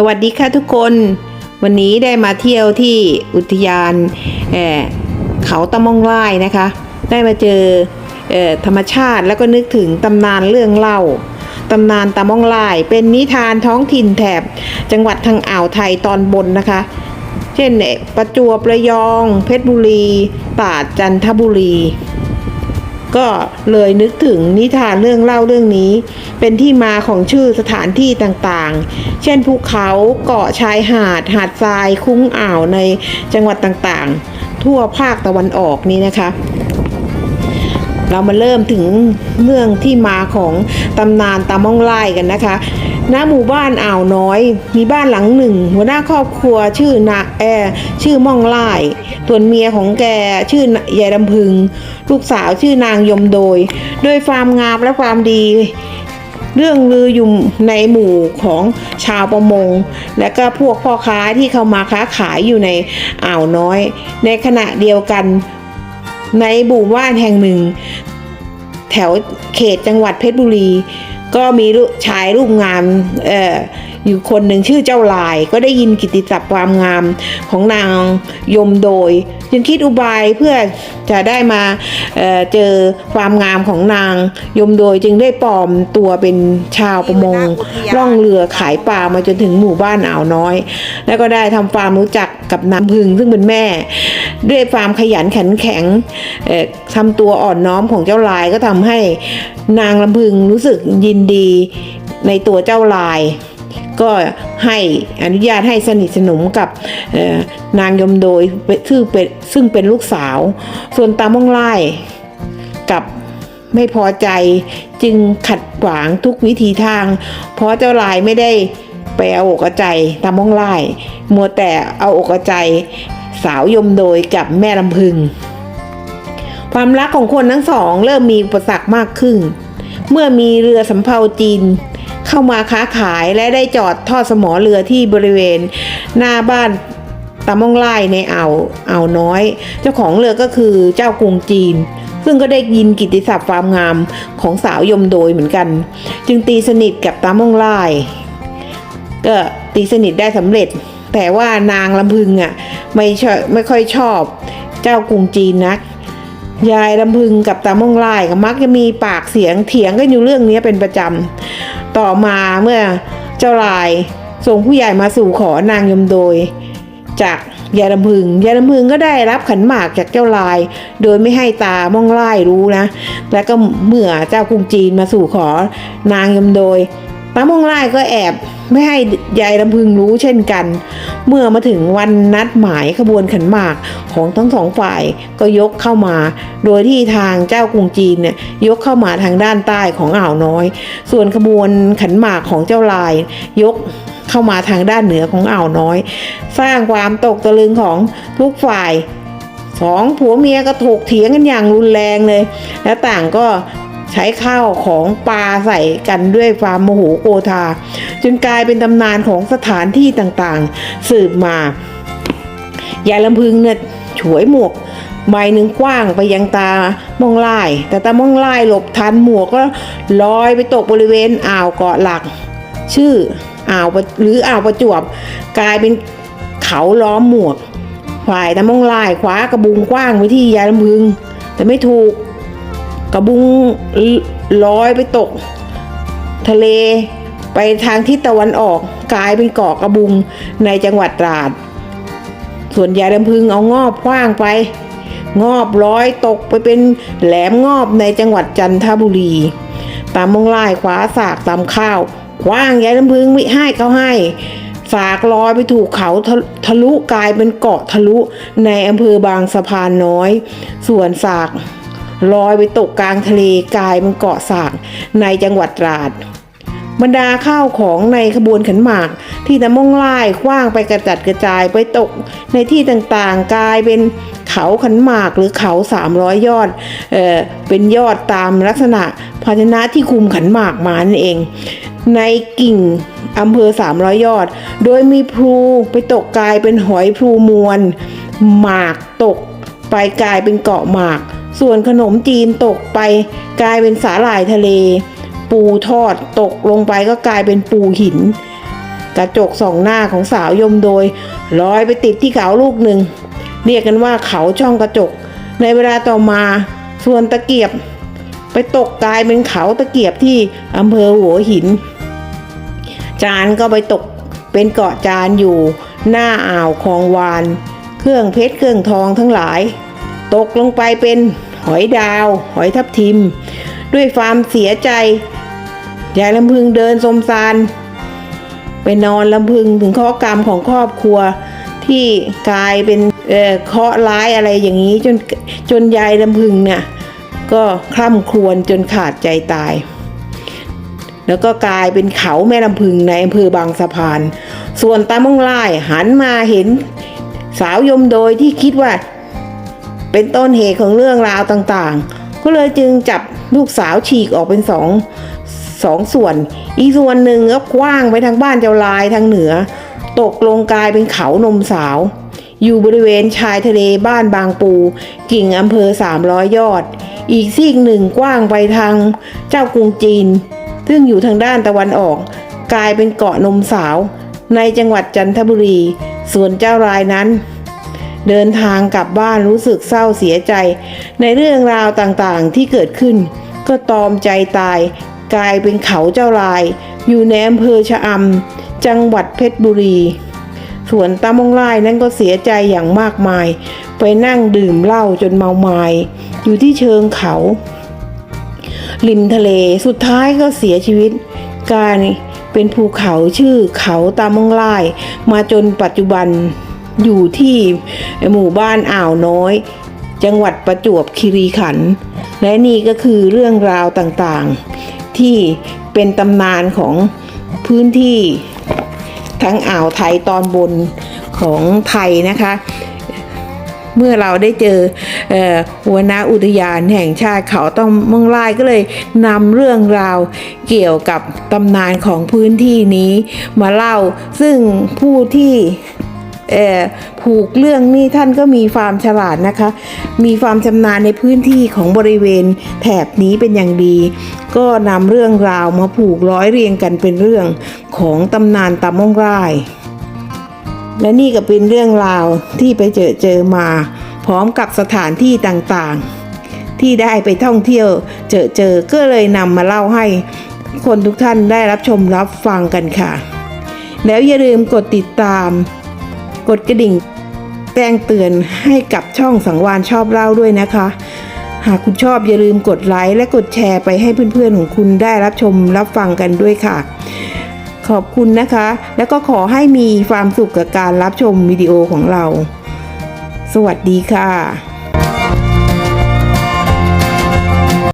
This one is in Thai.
สวัสดีค่ะทุกคน วันนี้ได้มาเที่ยวที่อุทยานเเขาตะมองไร่นะคะ ได้มาเจอเอธรรมชาติแล้วก็นึกถึงตำนานเรื่องเล่าตำนานตะมองไร่เป็นนิทานท้องถิ่นแถบจังหวัดทางอ่าวไทยตอนบนนะคะ เช่นประจวบระยอง เพชรบุรีตราดจันทบุรี ก็เลยนึกถึงนิทานเรื่องเล่าเรื่องนี้ เป็นที่มาของชื่อสถานที่ต่างๆ เช่นภูเขาเกาะชายหาด หาดทราย คุ้งอ่าวในจังหวัดต่างๆ ทั่วภาคตะวันออกนี้นะคะ เรามาเริ่มถึงเรื่องที่มาของตำนานตาม่องไล่กันนะคะณหมู่บ้านอ่าวน้อย มีบ้านหลังหนึ่ง หัวหน้าครอบครัวชื่อนาแอชื่อม่องไล่ส่วนเมียของแกชื่อยายลำพึง ลูกสาวชื่อนางยมโดยด้วยความงามและความดีเรื่องลืออยู่ในหมู่ของชาวประมง และก็พวกพ่อค้าที่เข้ามาค้าขายอยู่ในอ่าวน้อย ในขณะเดียวกัน ในบู่บ้านแห่งหนึ่ง แถวเขตจังหวัดเพชรบุรี ก็มีชายรูปงาม เอ่อ อยู่คนหนึ่งชื่อเจ้าลาย ก็ได้ยินกิตติศัพท์ความงามของนางยมโดย จึงคิดอุบายเพื่อจะได้มาเอ่อเจอความงามของนางยมโดยจึงได้ปลอมตัวเป็นชาวประมงล่องเรือขายปลามาจนถึงหมู่บ้านอ่าวน้อย แล้วก็ได้ทำความรู้จักกับนางพึงซึ่งเป็นแม่ ด้วยความขยันขันแข็งเอ่อทำตัวอ่อนน้อมของเจ้าลายก็ทำให้นางลำพึงรู้สึกยินดีในตัวเจ้าลาย ก็ให้อนุญาตให้สนิทสนมกับนางยมโดยซึ่งเป็นซึ่งเป็นลูกสาว ส่วนตาม่องไล่กับไม่พอใจจึงขัดขวางทุกวิธีทาง เพราะเจ้าลายไม่ได้ไปเอาอกใจตาม่องไล่มัวแต่เอาอกใจสาวยมโดยกับแม่ลำพึง ความรักของคนทั้งสองเริ่มมีอุปสรรคมากขึ้น เมื่อมีเรือสำเภาจีน เข้ามาค้าขายและได้จอดทอดสมอเรือที่บริเวณหน้าบ้านตะม่องไล่ในอ่าวอ่าวน้อย เจ้าของเรือก็คือเจ้ากรุงจีน ซึ่งก็ได้ยินกิตติศัพท์ความงามของสาวยมโดยเหมือนกัน จึงตีสนิทกับตาม่องไล่ก็ตีสนิทได้สำเร็จ แต่ว่านางลำพึงอะไม่ชอบไม่ค่อยชอบ เจ้ากรุงจีนนัก ยายลำพึงกับตาม่องไล่ก็มักจะมีปากเสียงเถียงกันอยู่เรื่องนี้เป็นประจำ ต่อมาเมื่อเจ้าลายส่งผู้ใหญ่มาสู่ขอนางยมโดย จากยายลำพึงยายลำพึงก็ได้รับขันหมากจากเจ้าลาย โดยไม่ให้ตาม่องไล่รู้นะ แล้วก็เมื่อเจ้ากรุงจีนมาสู่ขอนางยมโดย ตามงไล่ก็แอบไม่ให้ยายลำพึงรู้เช่นกัน เมื่อมาถึงวันนัดหมายขบวนขันหมากของทั้งสองฝ่ายก็ยกเข้ามา โดยที่ทางเจ้ากรุงจีนเนี่ยยกเข้ามาทางด้านใต้ของอ่าวน้อย ส่วนขบวนขันหมากของเจ้าลาย ยกเข้ามาทางด้านเหนือของอ่าวน้อย สร้างความตกตะลึงของทุกฝ่ายสองผัวเมียก็ถกเถียงกันอย่างรุนแรงเลย และต่างก็ ใช้ข้าวของปลาใส่กันด้วยความโมโหโกธาจนกลายเป็นตำนานของสถานที่ต่างๆ สืบมายายลำพึงเนี่ยฉวยหมวกใบหนึ่งกว้างไปยังตามองไล่แต่ตามองไล่หลบทันหมวกก็ลอยไปตกบริเวณอ่าวเกาะหลัก ชื่ออ่าวหรืออ่าวประจวบ กลายเป็นเขาล้อมหมวก ฝ่ายตามองไล่คว้ากระบุงกว้างไว้ที่ยายลำพึง แต่ไม่ถูก กระบุงลอยไปตก ทะเลไปทางทิศตะวันออกกลายเป็นเกาะกระบุงในจังหวัดตราด ส่วนยายลำพึงเอางอบคว้างไป งอบร้อยตกไปเป็นแหลมงอบในจังหวัดจันทบุรี ตามมองไล่คว้าสากตามข้าวคว้างยายลำพึงมิให้เขาให้ สากลอยไปถูกเขาทะทะลุกลายเป็นเกาะทะลุในอำเภอบางสะพานน้อย ส่วนสาก ลอยไปตกกลางทะเลกลายเป็นเกาะสากในจังหวัดตราด บรรดาข้าวของในขบวนขันหมาก ที่ตะม่องไล่คว้างไปกระจัดกระจายไปตกในที่ต่างๆ กลายเป็นเขาขันหมากหรือเขา 300 ยอดเอ่อเป็นยอดตามลักษณะภาชนะที่คุมขันหมากมานั่นเอง ในกิ่งอำเภอ 300 ยอด โดยมีพลูไปตกกลายเป็นหอยพลูมวลหมากตกไปกลายเป็นเกาะหมาก ส่วนขนมจีนตกไปกลายเป็นสาหร่ายทะเล ปูทอดตกลงไปก็กลายเป็นปูหิน กระจกสองหน้าของสาวยมโดยลอยไปติดที่เขาลูกหนึ่ง เรียกกันว่าเขาช่องกระจก ในเวลาต่อมาส่วนตะเกียบ ไปตกกลายเป็นเขาตะเกียบที่อำเภอหัวหิน จานก็ไปตกเป็นเกาะจานอยู่ หน้าอ่าวคลองวาน เครื่องเพชรเครื่องทองทั้งหลาย ตกลงไปเป็นหอยดาว หอยทับทิม ด้วยความเสียใจยายลำพึงเดินสมสารไปนอนลำพึงถึงข้อกรรมของครอบครัว ที่กลายเป็นเอ่อเคราะห์ร้ายอะไรอย่างนี้จนจนยายลำพึงเนี่ยก็คร่ำครวญจนขาดใจตาย แล้วก็กลายเป็นเขาแม่ลำพึงในอำเภอบางสะพาน ส่วนตามงไล่หันมาเห็นสาวยมโดยที่คิดว่า เป็นต้นเหตุของเรื่องราวต่างๆ ก็เลยจึงจับลูกสาวฉีกออกเป็นสองสองส่วน อีส่วนหนึ่งก็กว้างไปทางบ้านเจ้าลายทางเหนือ ตกลงกลายเป็นเขานมสาว อยู่บริเวณชายทะเลบ้านบางปู กิ่งอำเภอ 300 ยอด อีกซีกหนึ่งกว้างไปทางเจ้ากรุงจีน ซึ่งอยู่ทางด้านตะวันออก กลายเป็นเกาะนมสาว ในจังหวัดจันทบุรี ส่วนเจ้ารายนั้น เดินทางกลับบ้านรู้สึกเศร้าเสียใจ ในเรื่องราวต่างๆที่เกิดขึ้น ก็ตอมใจตาย กลายเป็นเขาเจ้าลาย อยู่ในอำเภอชะอำจังหวัดเพชรบุรี ส่วนตามงไล่นั้นก็เสียใจอย่างมากมาย ไปนั่งดื่มเหล้าจนเมาไมายอยู่ที่เชิงเขา ริมทะเลสุดท้ายก็เสียชีวิตกลายเป็นภูเขาชื่อเขาตามงไล่มาจนปัจจุบัน อยู่ที่หมู่บ้านอ่าวน้อย จังหวัดประจวบคีรีขันธ์และนี่ก็คือเรื่องราวต่างๆ ที่เป็นตำนานของพื้นที่ทั้งอ่าวไทยตอนบนของไทยนะคะ เมื่อเราได้เจอเออหัวหน้าอุทยานแห่งชาติเขาต้องเมืองลายก็เลยนำเรื่องราวเกี่ยวกับตำนานของพื้นที่นี้มาเล่า ซึ่งผู้ที่ ผูกเรื่องนี้ท่านก็มีความฉลาดนะคะ มีความชำนาญในพื้นที่ของบริเวณแถบนี้เป็นอย่างดี ก็นำเรื่องราวมาผูกร้อยเรียงกันเป็นเรื่องของตำนานตามงร่าย และนี่ก็เป็นเรื่องราวที่ไปเจอเจอมา พร้อมกับสถานที่ต่างๆ ที่ได้ไปท่องเที่ยวเจอเจอก็เลยนำมาเล่าให้คนทุกท่านได้รับชมรับฟังกันค่ะ แล้วอย่าลืมกดติดตาม กดกระดิ่งแจ้งเตือนให้กับช่องสังวานชอบเล่าด้วยนะคะ หากคุณชอบอย่าลืมกดไลค์และกดแชร์ไปให้เพื่อนๆของคุณได้รับชมรับฟังกันด้วยค่ะ ขอบคุณนะคะ แล้วก็ขอให้มีความสุขกับการรับชมวิดีโอของเรา สวัสดีค่ะ